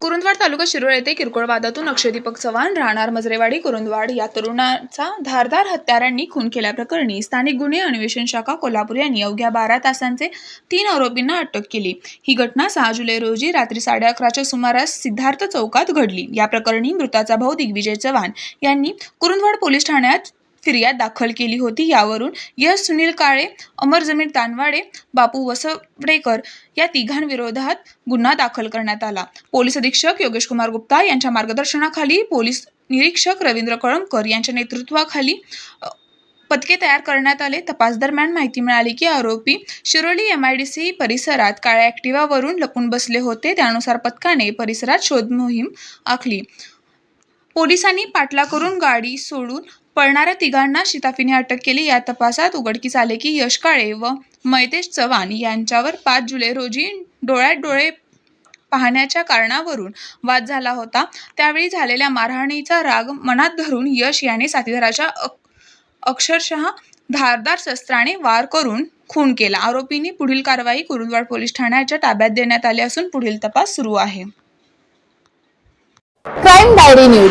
कुरुंदवाड तालुका शिरोळ येथे किरकोळ वादातून अक्षयदीपक चव्हाण राहणार मजरेवाडी कुरुंदवाड या तरुणाचा धारदार हत्यारांनी खून केल्याप्रकरणी स्थानिक गुन्हे अन्वेषण शाखा कोल्हापूर यांनी अवघ्या बारा तासांचे तीन आरोपींना अटक केली. ही घटना सहा जुलै रोजी रात्री साडे अकराच्या सुमारास सिद्धार्थ चौकात घडली. या प्रकरणी मृताचा भाऊ दिग्विजय चव्हाण यांनी कुरुंदवाड पोलीस ठाण्यात फिर्याद दाखल केली होती. यावरून यश सुनील काळे अमर जमीर तानवाडे बापू वसवडेकर या तिघांविरोधात गुन्हा दाखल करण्यात आला. पोलीस अधीक्षक योगेश कुमार गुप्ता यांच्या मार्गदर्शनाखाली पोलीस निरीक्षक रवींद्र कळमकर यांच्या नेतृत्वाखाली पथके तयार करण्यात आले. तपास दरम्यान माहिती मिळाली की आरोपी Shiroli M I D C परिसरात काळ्या ॲक्टिवावरून लपून बसले होते. त्यानुसार पथकाने परिसरात शोध मोहीम आखली. पोलिसांनी पाटला करून गाडी सोडून पळणाऱ्या तिघांना शिताफीने अटक केली. या तपासात उघडकीस आले की यश काळे व मैतेश चव्हाण यांच्यावर पाच जुलै रोजी डोळ्यात डोळे पाहण्याच्या कारणावरून वाद झाला होता. त्यावेळी झालेल्या मारहाणीचा राग मनात धरून यश याने साथीदाराच्या अक- अक्षरशः धारदार शस्त्राने वार करून खून केला. आरोपींनी पुढील कारवाई कुरुंदवाड पोलीस ठाण्याच्या ताब्यात देण्यात आली असून पुढील तपास सुरू आहे. Crime diary news.